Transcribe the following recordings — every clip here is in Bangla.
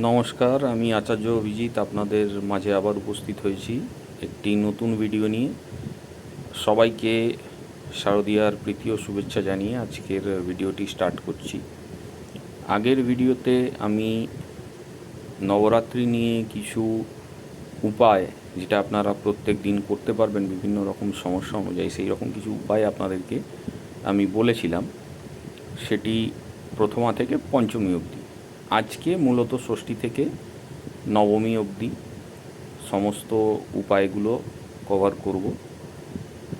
নমস্কার, আমি আচার্য অভিজিৎ আপনাদের মাঝে আবার উপস্থিত হয়েছি একটি নতুন ভিডিও নিয়ে। সবাইকে শারদীয়ার প্রীতি ও শুভেচ্ছা জানিয়ে আজকের ভিডিওটি স্টার্ট করছি। আগের ভিডিওতে আমি নবরাত্রি নিয়ে কিছু উপায়, যেটা আপনারা প্রত্যেক দিন করতে পারবেন, বিভিন্ন রকম সমস্যা অনুযায়ী সেই রকম কিছু উপায় আপনাদেরকে আমি বলেছিলাম। সেটি প্রথমা থেকে পঞ্চমী অবধি। আজকে মূলত ষষ্ঠী থেকে নবমী অবধি সমস্ত উপায়গুলো কভার করব।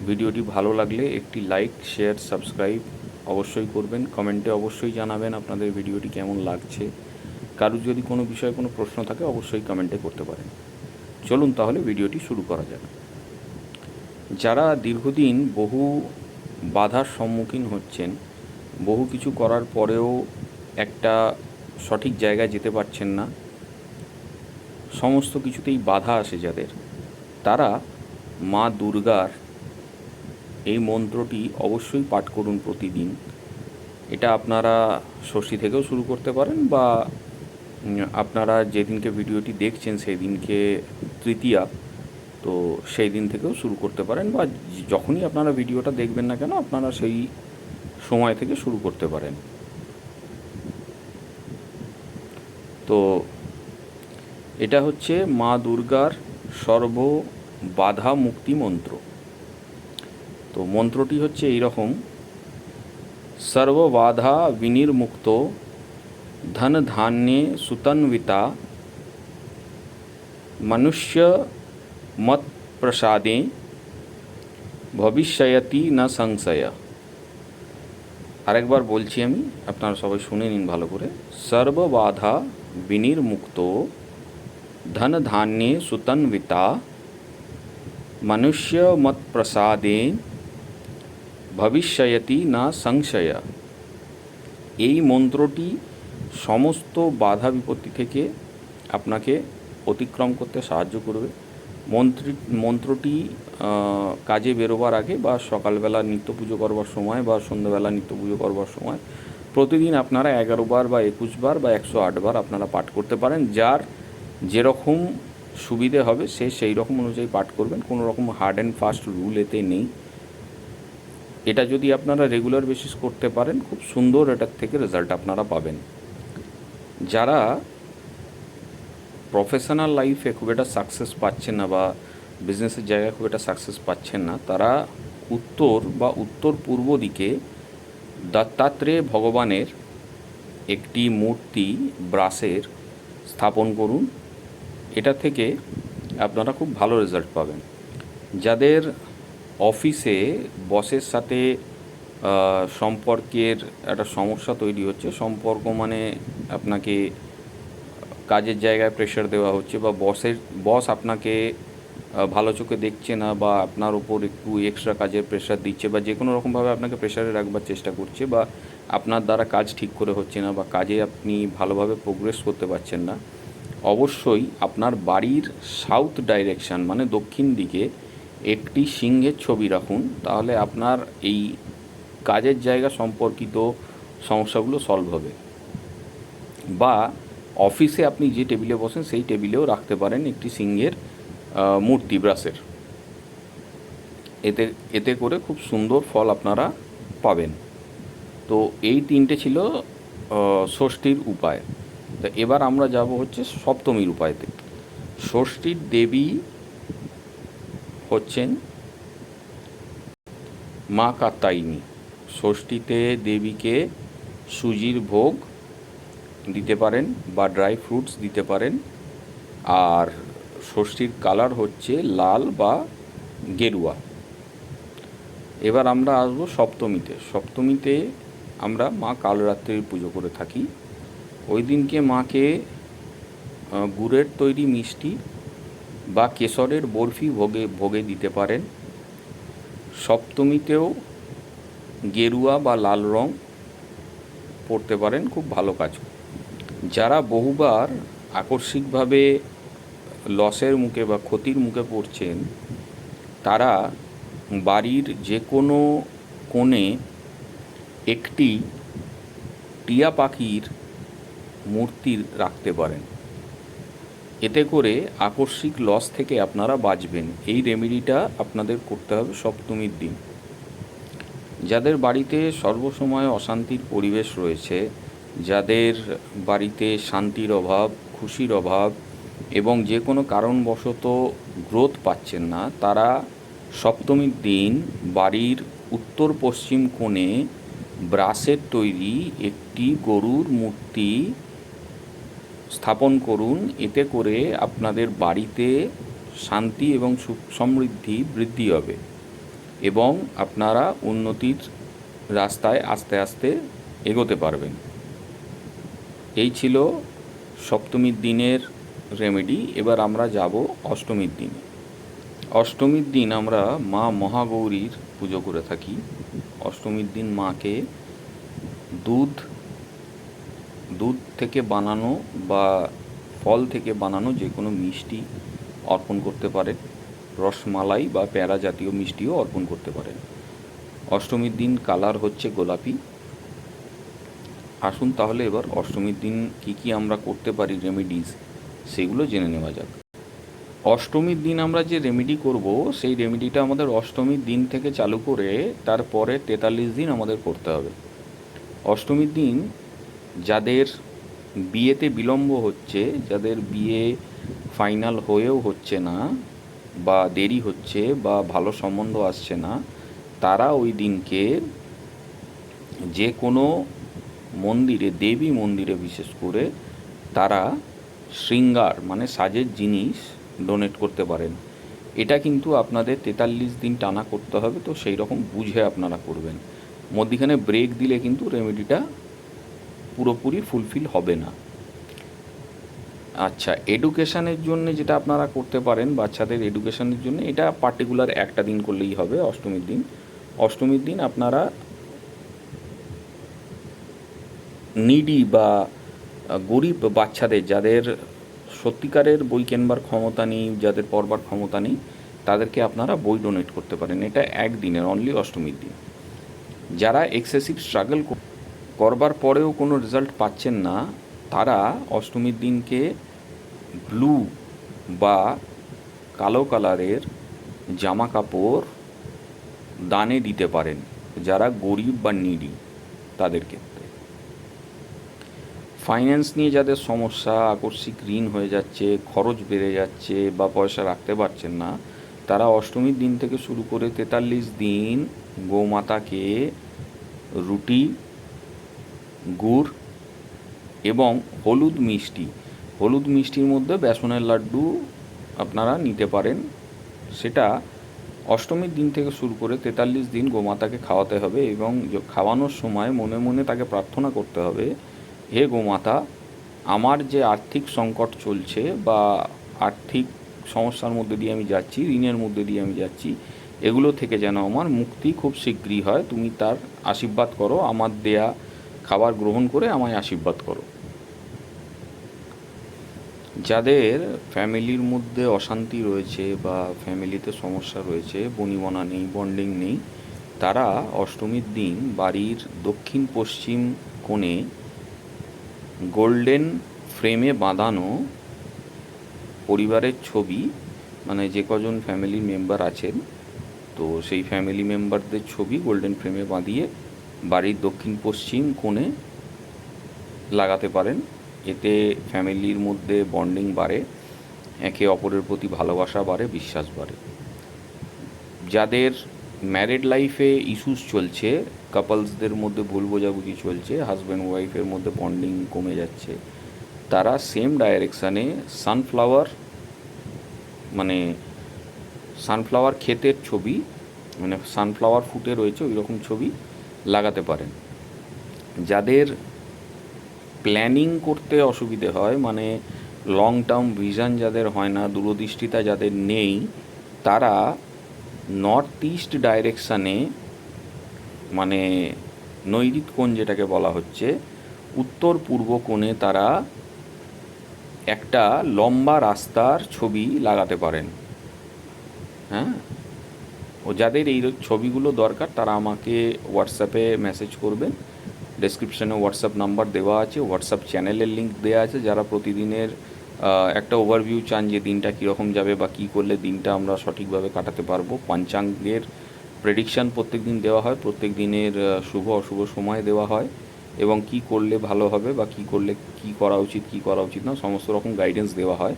ভিডিওটি ভালো লাগলে একটি লাইক শেয়ার সাবস্ক্রাইব অবশ্যই করবেন। কমেন্টে অবশ্যই জানাবেন আপনাদের ভিডিওটি কেমন লাগছে। কারুর যদি কোনো বিষয়ে কোনো প্রশ্ন থাকে অবশ্যই কমেন্টে করতে পারেন। চলুন তাহলে ভিডিওটি শুরু করা যাক। যারা দীর্ঘদিন বহু বাধার সম্মুখীন হচ্ছেন, বহু কিছু করার পরেও একটা সঠিক জায়গায় যেতে পারছেন না। সমস্ত কিছুতেই বাধা আসে যাদের। তারা মা দুর্গার এই মন্ত্রটি অবশ্যই পাঠ করুন প্রতিদিন। এটা আপনারা ষষ্ঠী থেকেও শুরু করতে পারেন বা আপনারা যেদিনকে ভিডিওটি দেখছেন সেই দিনকে তৃতীয়া, তো সেই দিন থেকেও শুরু করতে পারেন বা যখনই আপনারা ভিডিওটা দেখবেন না কেন, আপনারা সেই সময় থেকে শুরু করতে পারেন। তো এটা হচ্ছে মা দুর্গার সর্ব বাধা মুক্তি মন্ত্র। তো মন্ত্রটি হচ্ছে এইরকম, সর্ব বাধা বিনির্মুক্ত ধন ধান্যে সুতন্বিতা মনুষ্য মত প্রসাদে ভবিষ্যতি না সংশয়। আরেকবার বলছি আমি, আপনারা সবাই শুনে নিন ভালো করে। সর্ববাধা সুতন্বিতা মনুষ্য মত প্রসাদে ভবিষ্যতি না সংশয়। এই মন্ত্রটি সমস্ত বাধা বিপত্তি থেকে আপনাকে অতিক্রম করতে সাহায্য করবে। মন্ত্রী, মন্ত্রটি কাজে বেরোবার আগে বা সকালবেলা নিত্য পুজো করবার সময় বা সন্ধ্যাবেলা নিত্য পুজো করবার সময় প্রতিদিন আপনারা এগারো বার বা একুশ বার বা একশো আট বার আপনারা পাঠ করতে পারেন। যার যেরকম সুবিধে হবে, সে সেই রকম অনুযায়ী পাঠ করবেন। কোনো রকম হার্ড অ্যান্ড ফাস্ট রুল এতে নেই। এটা যদি আপনারা রেগুলার বেসিস করতে পারেন, খুব সুন্দর এটার থেকে রেজাল্ট আপনারা পাবেন। যারা প্রফেশনাল লাইফে খুব একটা সাকসেস পাচ্ছেন না বা বিজনেসের জায়গায় খুব একটা সাকসেস পাচ্ছেন না, তারা উত্তর বা উত্তর পূর্ব দিকে দত্তাত্রেয় ভগবানের একটি মূর্তি ব্রাসের স্থাপন করুন। এটা থেকে আপনারা খুব ভালো রেজাল্ট পাবেন। যাদের অফিসে বসের সাথে সম্পর্কের একটা সমস্যা তৈরি হচ্ছে, সম্পর্ক মানে আপনাকে কাজের জায়গায় প্রেশার দেওয়া হচ্ছে বা বসের, বস আপনাকে ভালো চোখে দেখছে না বা আপনার উপর একটু এক্সট্রা কাজের প্রেশার দিচ্ছে বা যে কোনো রকমভাবে আপনাকে প্রেশারে রাখবার চেষ্টা করছে বা আপনার দ্বারা কাজ ঠিক করে হচ্ছে না বা কাজে আপনি ভালোভাবে প্রোগ্রেস করতে পারছেন না, অবশ্যই আপনার বাড়ির সাউথ ডাইরেকশন মানে দক্ষিণ দিকে একটি সিংহের ছবি রাখুন, তাহলে আপনার এই কাজের জায়গা সম্পর্কিত সমস্যাগুলো সলভ হবে। বা অফিসে আপনি যে টেবিলে বসেন, সেই টেবিলেও রাখতে পারেন একটি সিংহের মূর্তি ব্রাসের এতে এতে করে খুব সুন্দর ফল আপনারা পাবেন। তো এই তিনটে ছিল ষষ্ঠীর উপায়। তো এবার আমরা যাব হচ্ছে সপ্তমীর উপায়তে। ষষ্ঠীর দেবী হচ্ছেন মা কাত্তায়নী। ষষ্ঠীতে দেবীকে সুজির ভোগ দিতে পারেন বা ড্রাই ফ্রুটস দিতে পারেন। আর ষষ্ঠীর কালার হচ্ছে লাল বা গেরুয়া। এবার আমরা আসব সপ্তমীতে। সপ্তমীতে আমরা মা কালরাত্রির পুজো করে থাকি। ওই দিনকে মাকে গুড়ের তৈরি মিষ্টি বা কেশরের বরফি ভোগে ভোগে দিতে পারেন। সপ্তমীতেও গেরুয়া বা লাল রং পরতে পারেন, খুব ভালো কাজ। যারা বহুবার আকস্মিকভাবে লসের মুখে বা ক্ষতির মুখে পড়ছেন, তারা বাড়ির যে কোনো কোণে একটি টিয়া পাখির মূর্তি রাখতে পারেন। এতে করে আকস্মিক লস থেকে আপনারা বাঁচবেন। এই রেমেডিটা আপনাদের করতে হবে সপ্তমীর দিন। যাদের বাড়িতে সর্বসময় অশান্তির পরিবেশ রয়েছে, যাদের বাড়িতে শান্তির অভাব, খুশির অভাব এবং যে কোনো কারণবশত গ্রোথ পাচ্ছেন না, তারা সপ্তমীর দিন বাড়ির উত্তর পশ্চিম কোণে ব্রাসের তৈরি একটি গরুর মূর্তি স্থাপন করুন। এতে করে আপনাদের বাড়িতে শান্তি এবং সুখ সমৃদ্ধি বৃদ্ধি হবে এবং আপনারা উন্নতির রাস্তায় আস্তে আস্তে এগোতে পারবেন। এই ছিল সপ্তমীর দিনের রেমেডি এবার আমরা যাব অষ্টমীর দিনে। অষ্টমীর দিন আমরা মা মহাগৌরীর পুজো করে থাকি। অষ্টমীর দিন মাকে দুধ দুধ থেকে বানানো বা ফল থেকে বানানো যে কোনো মিষ্টি অর্পণ করতে পারেন। রসমালাই বা প্যারা জাতীয় মিষ্টিও অর্পণ করতে পারেন। অষ্টমীর দিন কালার হচ্ছে গোলাপি। আসুন তাহলে এবার অষ্টমীর দিন কি কি আমরা করতে পারি রেমেডিস সেগুলো জেনে নেওয়া যাক। অষ্টমীর দিন আমরা যে রেমেডি করব, সেই রেমেডিটা আমাদের অষ্টমীর দিন থেকে চালু করে তারপরে তেতাল্লিশ দিন আমাদের করতে হবে। অষ্টমীর দিন যাদের বিয়েতে বিলম্ব হচ্ছে, যাদের বিয়ে ফাইনাল হয়েও হচ্ছে না বা দেরি হচ্ছে বা ভালো সম্বন্ধ আসছে না, তারা ওই দিনকে যে কোনো মন্দিরে, দেবী মন্দিরে বিশেষ করে তারা শৃঙ্গার মানে সাজের জিনিস ডোনেট করতে পারেন। এটা কিন্তু আপনাদের তেতাল্লিশ দিন টানা করতে হবে, তো সেই রকম বুঝে আপনারা করবেন। মধ্যিখানে ব্রেক দিলে কিন্তু রেমেডিটা পুরোপুরি ফুলফিল হবে না। আচ্ছা এডুকেশানের জন্য যেটা আপনারা করতে পারেন, বাচ্চাদের এডুকেশনের জন্য, এটা পার্টিকুলার একটা দিন করলেই হবে, অষ্টমীর দিন। অষ্টমীর দিন আপনারা নিডি বা গরিব বাচ্চাদের, যাদের সত্যিকারের বই কেনবার ক্ষমতা নেই, যাদের পড়বার ক্ষমতা নেই, তাদেরকে আপনারা বই ডোনেট করতে পারেন। এটা একদিনের অনলি অষ্টমীর দিন। যারা এক্সেসিভ স্ট্রাগল করবার পরেও কোনো রেজাল্ট পাচ্ছেন না, তারা অষ্টমীর দিনকে ব্লু বা কালো কালারের জামা কাপড় দানে দিতে পারেন, যারা গরিব বা নিডি তাদের ক্ষেত্রে ফাইন্যান্স নিয়ে যাদের সমস্যা আকস্মিক ঋণ হয়ে যাচ্ছে, খরচ বেড়ে যাচ্ছে বা পয়সা রাখতে পারছেন না, তারা অষ্টমীর দিন থেকে শুরু করে তেতাল্লিশ দিন গোমাতাকে রুটি, গুড় এবং হলুদ মিষ্টি, হলুদ মিষ্টির মধ্যে বেসনের লাড্ডু আপনারা নিতে পারেন। সেটা অষ্টমীর দিন থেকে শুরু করে তেতাল্লিশ দিন গোমাতাকে খাওয়াতে হবে এবং খাওয়ানোর সময় মনে মনে তাকে প্রার্থনা করতে হবে হে গোমাতা, আমার যে আর্থিক সংকট চলছে বা আর্থিক সমস্যার মধ্যে দিয়ে আমি যাচ্ছি, ঋণের মধ্যে দিয়ে আমি যাচ্ছি, এগুলো থেকে যেন আমার মুক্তি খুব শীঘ্রই হয়। তুমি তার আশীর্বাদ করো, আমার দেয়া খাবার গ্রহণ করে আমায় আশীর্বাদ করো। যাদের ফ্যামিলির মধ্যে অশান্তি রয়েছে বা ফ্যামিলিতে সমস্যা রয়েছে, বনিবনা নেই, বন্ডিং নেই, তারা অষ্টমীর দিন বাড়ির দক্ষিণ পশ্চিম কোণে গোল্ডেন ফ্রেমে বাঁধানো পরিবারের ছবি মানে যে কজন ফ্যামিলি মেম্বার আছেন, তো সেই ফ্যামিলি মেম্বারদের ছবি গোল্ডেন ফ্রেমে বাঁধিয়ে বাড়ির দক্ষিণ পশ্চিম কোণে লাগাতে পারেন। এতে ফ্যামিলির মধ্যে বন্ডিং বাড়ে, একে অপরের প্রতি ভালোবাসা বাড়ে, বিশ্বাস বাড়ে। যাদের ম্যারিড লাইফে ইস্যুস চলছে কাপলসদের মধ্যে ভুল বোঝাবুঝি চলছে হাজব্যান্ড ওয়াইফের মধ্যে বন্ডিং কমে যাচ্ছে। তারা সেম ডাইরেকশানে সানফ্লাওয়ার মানে সানফ্লাওয়ার ক্ষেতের ছবি মানে সানফ্লাওয়ার ফুটে রয়েছে ওই রকম ছবি লাগাতে পারেন। যাদের প্ল্যানিং করতে অসুবিধে হয় মানে লং টার্ম ভিশন যাদের হয় না, দূরদৃষ্টিতা যাদের নেই, তারা নর্থ ইস্ট ডাইরেকশানে মানে নৈরিত কোণ যেটাকে বলা হচ্ছে, উত্তর পূর্ব কোণে তারা একটা লম্বা রাস্তার ছবি লাগাতে পারেন। হ্যাঁ? ও যাদের এই ছবিগুলো দরকার, তারা আমাকে হোয়াটসঅ্যাপে মেসেজ করবেন। ডেসক্রিপশনে হোয়াটসঅ্যাপ নাম্বার দেওয়া আছে হোয়াটসঅ্যাপ চ্যানেলের লিঙ্ক দেওয়া আছে, যারা প্রতিদিনের একটা ওভারভিউ চান যে দিনটা কীরকম যাবে বা কী করলে দিনটা আমরা সঠিকভাবে কাটাতে পারব। পঞ্চাঙ্গের প্রেডিকশান প্রত্যেক দিন দেওয়া হয় প্রত্যেক দিনের শুভ অশুভ সময় দেওয়া হয় এবং কি করলে ভালো হবে বা কি করলে কি করা উচিত, কি করা উচিত না, সমস্ত রকম গাইডেন্স দেওয়া হয়।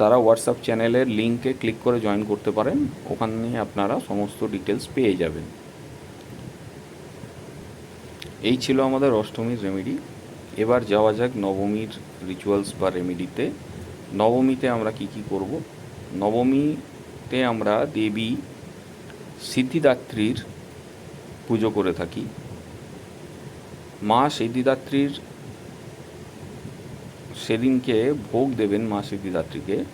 তারা হোয়াটসঅ্যাপ চ্যানেলের লিঙ্কে ক্লিক করে জয়েন করতে পারেন, ওখানে আপনারা সমস্ত ডিটেলস পেয়ে যাবেন। এই ছিল আমাদের অষ্টমীর রেমেডি এবার যাওয়া যাক নবমীর রিচুয়ালস বা রেমেডিতে নবমীতে আমরা কি কি করব? নবমীতে আমরা দেবী সিদ্ধিদাত্রীর পুজো করে থাকি। মা সিদ্ধিদাত্রীর সেদিনকে ভোগ দেবেন মা সিদ্ধিদাত্রীকে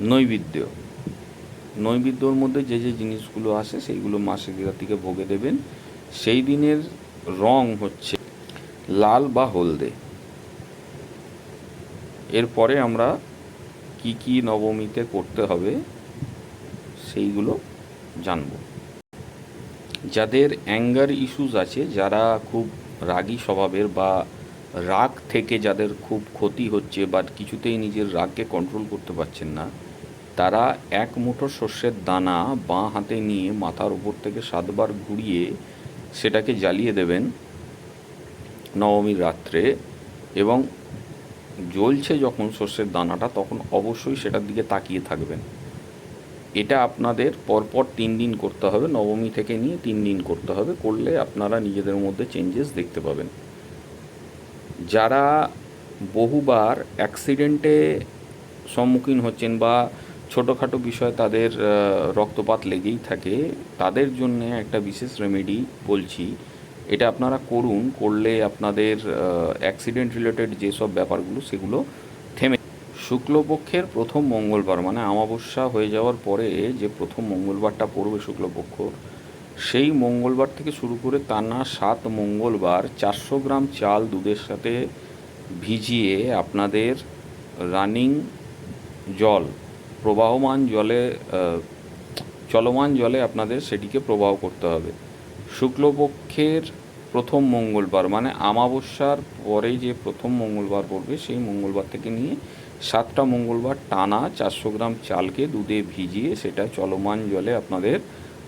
নৈবেদ্য। নৈবেদ্যর মধ্যে যে যে জিনিসগুলো আসে সেইগুলো মা সিদ্ধিদাত্রীকে ভোগে দেবেন। সেই দিনের রং হচ্ছে লাল বা হলদে। এরপরে আমরা কি কি নবমীতে করতে হবে সেইগুলো জানব। যাদের অ্যাঙ্গার ইস্যুস আছে, যারা খুব রাগী স্বভাবের বা রাগ থেকে যাদের খুব ক্ষতি হচ্ছে বা কিছুতেই নিজের রাগকে কন্ট্রোল করতে পারছেন না, তারা এক মুঠো শস্যের দানা বাঁ হাতে নিয়ে মাথার উপর থেকে সাতবার ঘুরিয়ে সেটাকে জ্বালিয়ে দেবেন নবমীর রাত্রে এবং জ্বলছে যখন শস্যের দানাটা, তখন অবশ্যই সেটার দিকে তাকিয়ে থাকবেন। এটা আপনাদের পরপর তিন দিন করতে হবে, নবমী থেকে নিয়ে তিন দিন করতে হবে, করলে আপনারা নিজেদের মধ্যে চেঞ্জেস দেখতে পাবেন। যারা বহুবার অ্যাক্সিডেন্টে সম্মুখীন হচ্ছেন বা ছোটোখাটো বিষয়ে তাদের রক্তপাত লেগেই থাকে, তাদের জন্য একটা বিশেষ রেমেডি বলছি এটা আপনারা করুন, করলে আপনাদের অ্যাক্সিডেন্ট রিলেটেড যেসব ব্যাপারগুলো সেগুলো থেমে শুক্লপক্ষের প্রথম মঙ্গলবার মানে অমাবস্যা হয়ে যাওয়ার পরে যে প্রথম মঙ্গলবারটা পড়বে শুক্লপক্ষ, সেই মঙ্গলবার থেকে শুরু করে টানা সাত মঙ্গলবার চারশো গ্রাম চাল দুধের সাথে ভিজিয়ে আপনাদের রানিং জল, প্রবাহমান জলে চলমান জলে আপনাদের সেটিকে প্রবাহ করতে হবে। শুক্লপক্ষের প্রথম মঙ্গলবার মানে আমাবস্যার পরে যে প্রথম মঙ্গলবার পড়বে, সেই মঙ্গলবার থেকে নিয়ে সাতটা মঙ্গলবার টানা চারশো গ্রাম চালকে দুধে ভিজিয়ে সেটা চলমান জলে আপনাদের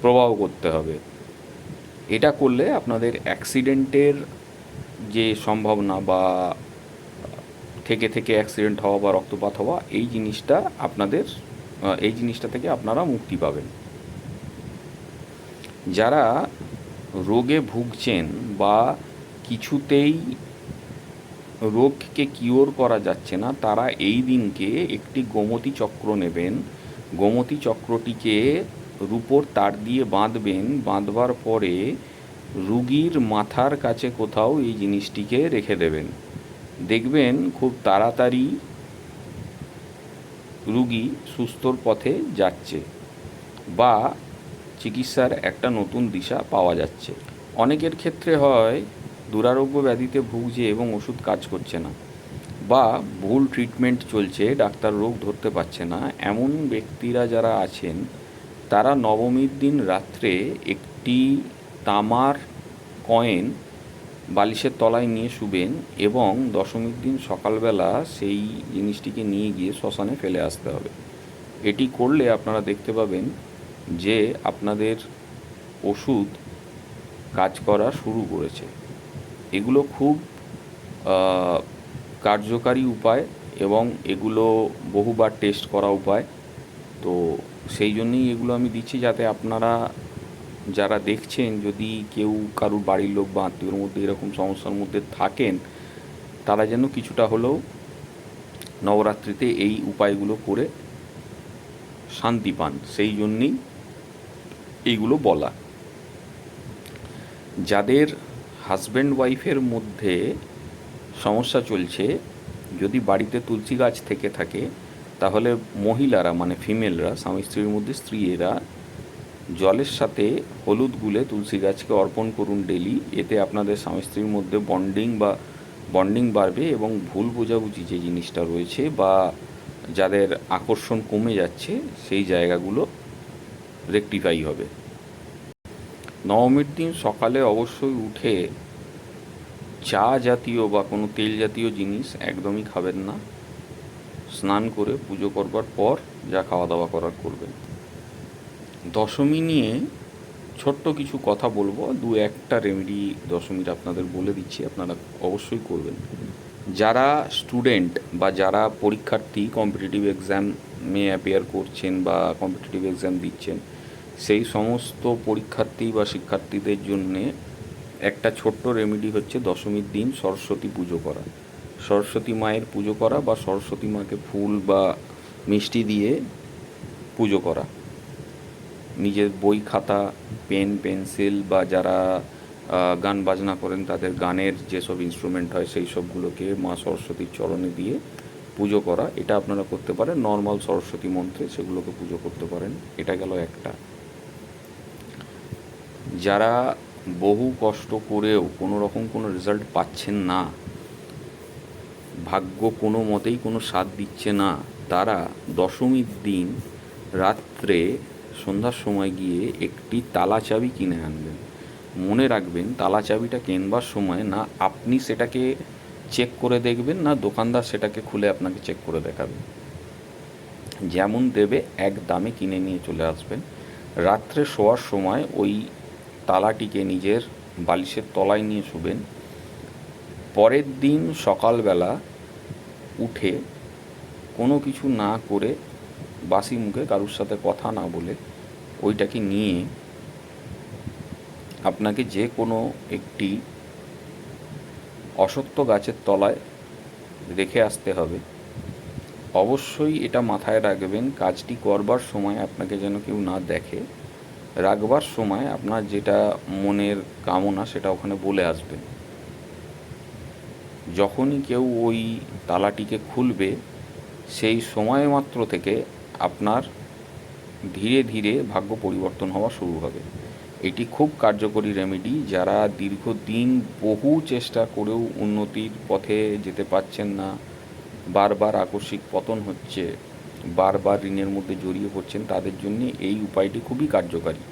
প্রবাহ করতে হবে। এটা করলে আপনাদের অ্যাক্সিডেন্টের যে সম্ভাবনা বা থেকে থেকে অ্যাক্সিডেন্ট হওয়া বা রক্তপাত হওয়া, এই জিনিসটা আপনাদের এই জিনিসটা থেকে আপনারা মুক্তি পাবেন। যারা রোগে ভুগছেন বা কিছুতেই রোগকে কিওর করা যাচ্ছে না, তারা এই দিনকে একটি গোমতী চক্র নেবেন। গোমতী চক্রটিকে রূপোর তার দিয়ে বাঁধবেন। বাঁধবার পরে রুগীর মাথার কাছে কোথাও এই জিনিসটিকে রেখে দেবেন। দেখবেন খুব তাড়াতাড়ি রুগী সুস্থর পথে যাচ্ছে বা চিকিৎসার একটা নতুন দিশা পাওয়া যাচ্ছে। অনেকের ক্ষেত্রে হয়, দুরারোগ্য ব্যাধিতে ভুগছে এবং ওষুধ কাজ করছে না বা ভুল ট্রিটমেন্ট চলছে, ডাক্তার রোগ ধরতে পারছে না। এমন ব্যক্তিরা যারা আছেন, তারা নবমীর দিন রাত্রে একটি তামার কয়েন বালিশের তলায় নিয়ে শুবেন এবং দশমীর দিন সকালবেলা সেই জিনিসটিকে নিয়ে গিয়ে শ্মশানে ফেলে আসতে হবে। এটি করলে আপনারা দেখতে পাবেন যে আপনাদের ওষুধ কাজ করা শুরু করেছে। এগুলো খুব কার্যকারী উপায় এবং এগুলো বহুবার টেস্ট করা উপায়। তো সেই জন্যই এগুলো আমি দিচ্ছি যাতে আপনারা যারা দেখছেন, যদি কেউ কারুর বাড়ির লোক বা আত্মীয়র মধ্যে এরকম সমস্যার মধ্যে থাকেন, তারা যেন কিছুটা হলেও নবরাত্রিতে এই উপায়গুলো করে শান্তি পান। সেই জন্যেই এইগুলো বলা। যাদের হাজব্যান্ড ওয়াইফের মধ্যে সমস্যা চলছে, যদি বাড়িতে তুলসী গাছ থেকে থাকে, তাহলে মহিলারা মানে ফিমেলরা স্বামী স্ত্রীর মধ্যে স্ত্রীরা জলের সাথে হলুদ গুলে তুলসী গাছকে অর্পণ করুন ডেলি এতে আপনাদের স্বামী স্ত্রীর মধ্যে বন্ডিং বা বন্ডিং বাড়বে এবং ভুল বোঝাবুঝি যে জিনিসটা রয়েছে বা যাদের আকর্ষণ কমে যাচ্ছে, সেই জায়গাগুলো রেকটিফাই হবে। নবমীর দিন সকালে অবশ্যই উঠে চা জাতীয় বা কোনো তেল জাতীয় জিনিস একদমই খাবেন না। স্নান করে পুজো করবার পর যা খাওয়া দাওয়া করার করবেন। দশমী নিয়ে ছোট্ট কিছু কথা বলব। দু একটা রেমেডি দশমীর আপনাদের বলে দিচ্ছি, আপনারা অবশ্যই করবেন। যারা স্টুডেন্ট বা যারা পরীক্ষার্থী কম্পিটিটিভ এক্সামে অ্যাপিয়ার করছেন বা কম্পিটিটিভ এক্সাম দিচ্ছেন সেই সমস্ত পরীক্ষার্থী বা শিক্ষার্থীদের জন্যে একটা ছোট্ট রেমেডি হচ্ছে দশমীর দিন সরস্বতী পুজো করা। সরস্বতী মায়ের পুজো করা বা সরস্বতী মাকে ফুল বা মিষ্টি দিয়ে পুজো করা। নিজের বই খাতা, পেন, পেন্সিল বা যারা গান বাজনা করেন তাদের গানের যেসব ইনস্ট্রুমেন্ট হয় সেই সবগুলোকে মা সরস্বতীর চরণে দিয়ে পুজো করা। এটা আপনারা করতে পারেন। নর্মাল সরস্বতী মন্ত্রে সেগুলোকে পুজো করতে পারেন। এটা গেল একটা। যারা বহু কষ্ট করেও কোনো রকম কোনো রেজাল্ট পাচ্ছেন না, ভাগ্য কোনো মতেই কোনো সাথ দিচ্ছে না, তারা দশমীর দিন রাত্রে সন্ধ্যার সময় গিয়ে একটি তালা চাবি কিনে আনবেন। মনে রাখবেন, তালা চাবিটা কেনবার সময় না আপনি সেটাকে চেক করে দেখবেন, না দোকানদার সেটাকে খুলে আপনাকে চেক করে দেখাবে। যেমন দেবে, এক দামে কিনে নিয়ে চলে আসবেন। রাত্রে শোয়ার সময় ওই তালাটিকে নিজের বালিশের তলায় নিয়ে শুবেন। পরের দিন সকালবেলা উঠে কোনো কিছু না করে বাসি মুখে কারুর সাথে কথা না বলে ওইটাকে নিয়ে আপনাকে যে কোনো একটি অসত্য গাছের তলায় রেখে আসতে হবে। অবশ্যই এটা মাথায় রাখবেন, কাজটি করবার সময় আপনাকে যেন কেউ না দেখে। রাখবার সময় আপনার যেটা মনের কামনা সেটা ওখানে বলে আসবেন যখনই কেউ ওই তালাটিকে খুলবে, সেই সময় মাত্র থেকে আপনার ধীরে ধীরে ভাগ্য পরিবর্তন হওয়া শুরু হবে। এটি খুব কার্যকরী রেমেডি যারা দীর্ঘদিন বহু চেষ্টা করেও উন্নতির পথে যেতে পারছেন না, বারবার আকস্মিক পতন হচ্ছে। বারবার ঋণের মধ্যে জড়িয়ে পড়ছেন, তাদের জন্য এই উপায়টি খুবই কার্যকারী।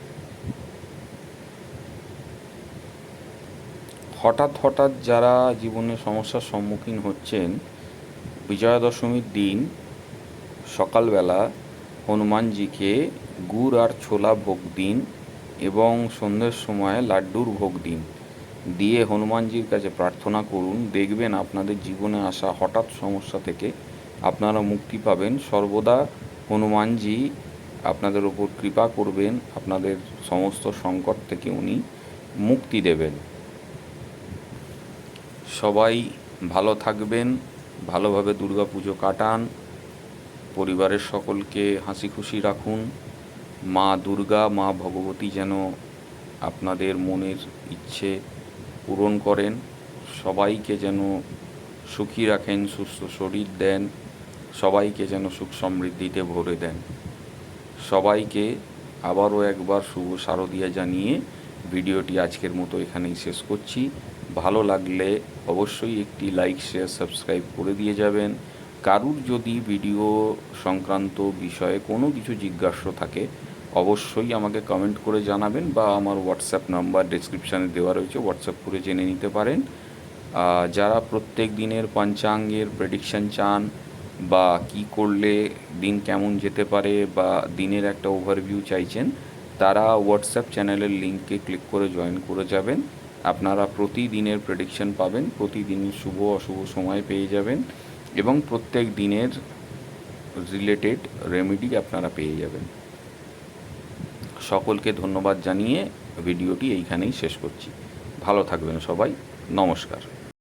হঠাৎ হঠাৎ যারা জীবনে সমস্যার সম্মুখীন হচ্ছেন বিজয়া দশমীর দিন, সকালবেলা হনুমানজিকে গুড় আর ছোলা ভোগ দিন এবং সন্ধ্যের সময় লাড্ডুর ভোগ দিন। দিয়ে হনুমানজির কাছে প্রার্থনা করুন, দেখবেন আপনাদের জীবনে আসা হঠাৎ সমস্যা থেকে আপনারা মুক্তি পাবেন। সর্বদা হনুমানজি আপনাদের উপর কৃপা করবেন, আপনাদের সমস্ত সংকট থেকে উনি মুক্তি দেবেন। সবাই ভালো থাকবেন, ভালোভাবে দুর্গা পুজো কাটান, পরিবারের সকলকে হাসি খুশি রাখুন। মা দুর্গা, মা ভগবতী যেন আপনাদের মনের ইচ্ছে পূরণ করেন। সবাইকে যেন সুখী রাখেন, সুস্থ শরীর দেন। সবাইকে যেন সুখ সমৃদ্ধিতে ভরে দেন। সবাইকে আবারও একবার শুভ শারদিয়া জানিয়ে ভিডিওটি আজকের মতো এখানেই শেষ করছি। ভালো লাগলে অবশ্যই একটি লাইক, শেয়ার, সাবস্ক্রাইব করে দিয়ে যাবেন। কারুর যদি ভিডিও সংক্রান্ত বিষয়ে কোনো কিছু জিজ্ঞাসা থাকে, অবশ্যই আমাকে কমেন্ট করে জানাবেন বা আমার হোয়াটসঅ্যাপ নাম্বার ডেসক্রিপশানে দেওয়া রয়েছে হোয়াটসঅ্যাপ করে জেনে নিতে পারেন। যারা প্রত্যেক দিনের পঞ্চাঙ্গের প্রেডিকশন চান বা কি করলে দিন কেমন যেতে পারে বা দিনের একটা ওভারভিউ চাইছেন, তারা হোয়াটসঅ্যাপ চ্যানেলের লিঙ্কে ক্লিক করে জয়েন করে যাবেন। আপনারা প্রতিদিনের প্রেডিকশন পাবেন প্রতিদিনই শুভ অশুভ সময় পেয়ে যাবেন এবং প্রত্যেক দিনের রিলেটেড রেমেডি আপনারা পেয়ে যাবেন। সকলকে ধন্যবাদ জানিয়ে ভিডিওটি এইখানেই শেষ করছি। ভালো থাকবেন সবাই, নমস্কার।